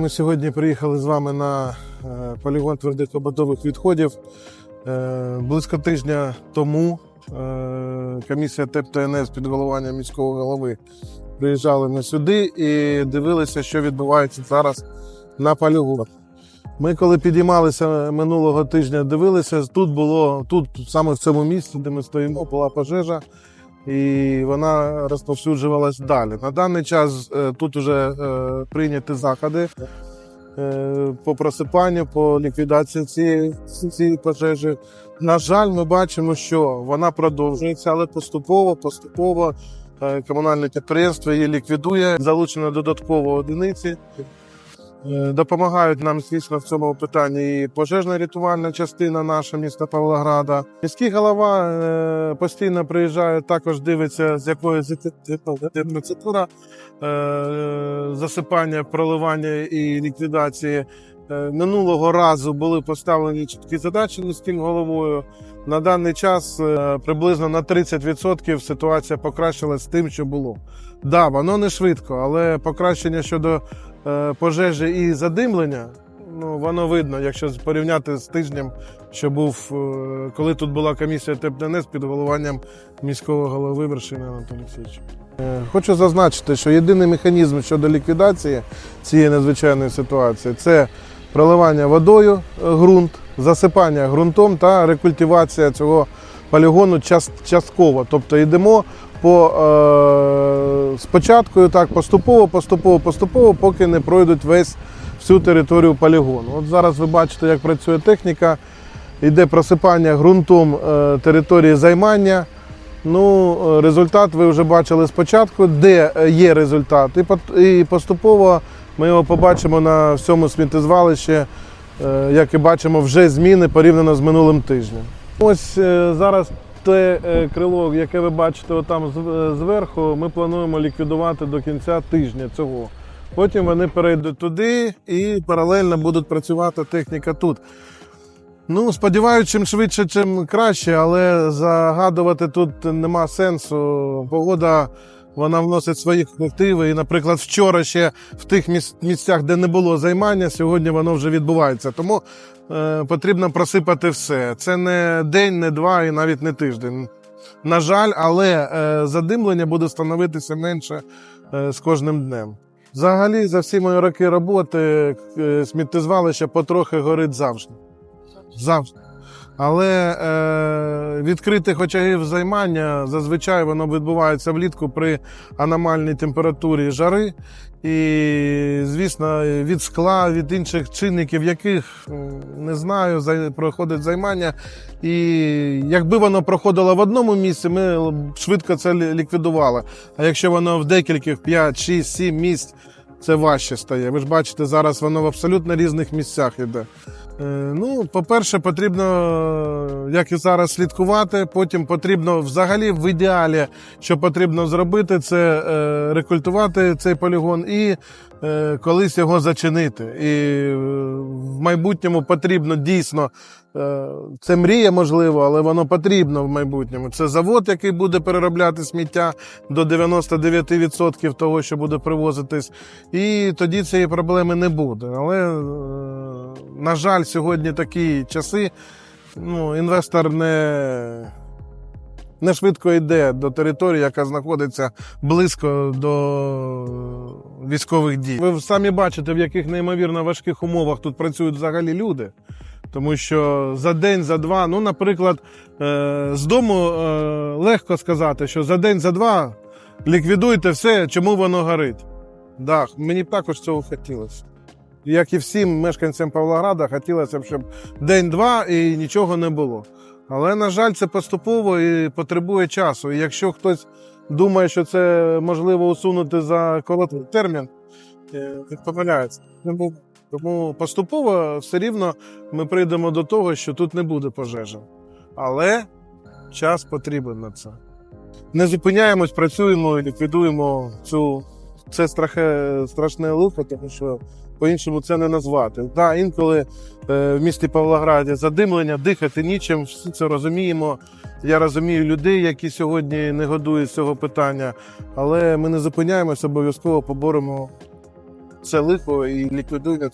Ми сьогодні приїхали з вами на е, полігон твердих побутових відходів. Е, Близько тижня тому е, комісія ТЕП ТНС під головуванням міського голови приїжджали ми сюди і дивилися, що відбувається зараз на полігонах. Ми, коли підіймалися минулого тижня, дивилися, тут було тут, саме в цьому місці, де ми стоїмо, була пожежа, і вона розповсюджувалась далі. На даний час е, тут вже е, прийняті заходи е, по просипанню, по ліквідації цієї, цієї пожежі. На жаль, ми бачимо, що вона продовжується, але поступово, поступово комунальне підприємство її ліквідує. Залучено додатково одиниці. Е, Допомагають нам, звісно, в цьому питанні і пожежна рятувальна частина наша міста Павлограда. Міський голова е, постійно приїжджає, також дивиться, з якої процедура е, засипання, проливання і ліквідації. Минулого разу були поставлені чіткі задачі міським головою. На даний час приблизно на 30% ситуація покращилась з тим, що було. Да, воно не швидко, але покращення щодо пожежі і задимлення, ну воно видно, якщо порівняти з тижнем, що був, е, коли тут була комісія ТЕПДНС під головуванням міського голови Вершини Анатолія Олексійовича. Е, Хочу зазначити, що єдиний механізм щодо ліквідації цієї надзвичайної ситуації це проливання водою е, ґрунт, засипання ґрунтом та рекультивація цього полігону час- частково. Тобто йдемо по е, спочатку так поступово, поступово, поступово, поки не пройдуть весь всю територію полігону. От зараз ви бачите, як працює техніка. Йде просипання ґрунтом е, території займання. Ну, е, результат ви вже бачили спочатку, де е, є результат, і поступово ми його побачимо на всьому сміттєзвалищі, е, як і бачимо, вже зміни порівняно з минулим тижнем. Ось зараз те е, крило, яке ви бачите там е, зверху, ми плануємо ліквідувати до кінця тижня цього. Потім вони перейдуть туди і паралельно будуть працювати техніка тут. Ну, сподіваюся, чим швидше, чим краще, але загадувати тут нема сенсу. Погода вона вносить свої корективи. І, наприклад, вчора ще в тих міс- місцях, де не було займання, сьогодні воно вже відбувається. Тому е, потрібно просипати все. Це не день, не два і навіть не тиждень. На жаль, але е, задимлення буде становитися менше е, з кожним днем. Взагалі, за всі мої роки роботи е, сміттєзвалище потрохи горить завжди. Завжди. Але е, відкритих очагів займання зазвичай воно відбувається влітку при аномальній температурі жари. І, звісно, від скла, від інших чинників, яких не знаю, проходить займання. І якби воно проходило в одному місці, ми швидко це ліквідували. А якщо воно в декількох 5, 6, 7 місць, це важче стає. Ви ж бачите, зараз воно в абсолютно різних місцях іде. Е, Ну, по-перше, потрібно, як і зараз, слідкувати. Потім потрібно взагалі в ідеалі, що потрібно зробити, це е, рекультувати цей полігон і е, колись його зачинити. І в майбутньому потрібно дійсно. Це мрія, можливо, але воно потрібно в майбутньому. Це завод, який буде переробляти сміття до 99% того, що буде привозитись. І тоді цієї проблеми не буде. Але, на жаль, сьогодні такі часи. Ну, інвестор не, не швидко йде до території, яка знаходиться близько до військових дій. Ви самі бачите, в яких неймовірно важких умовах тут працюють взагалі люди. Тому що за день, за два, ну, наприклад, е, з дому е, легко сказати, що за день, за два ліквідуйте все, чому воно горить. Да, мені б також цього хотілося. Як і всім мешканцям Павлограда, хотілося б, щоб день-два і нічого не було. Але, на жаль, це поступово і потребує часу. І якщо хтось думає, що це можливо усунути за короткий термін, е, він помиляється. Не буде. Тому поступово все рівно ми прийдемо до того, що тут не буде пожежі. Але час потрібен на це. Не зупиняємось, працюємо і ліквідуємо цю це страхе, страшне лихо, тому що по-іншому це не назвати. Да, інколи е, в місті Павлограді задимлення, дихати нічим, всі це розуміємо. Я розумію людей, які сьогодні не годують з цього питання, але ми не зупиняємося, обов'язково поборемо це лихо і ліквідуємо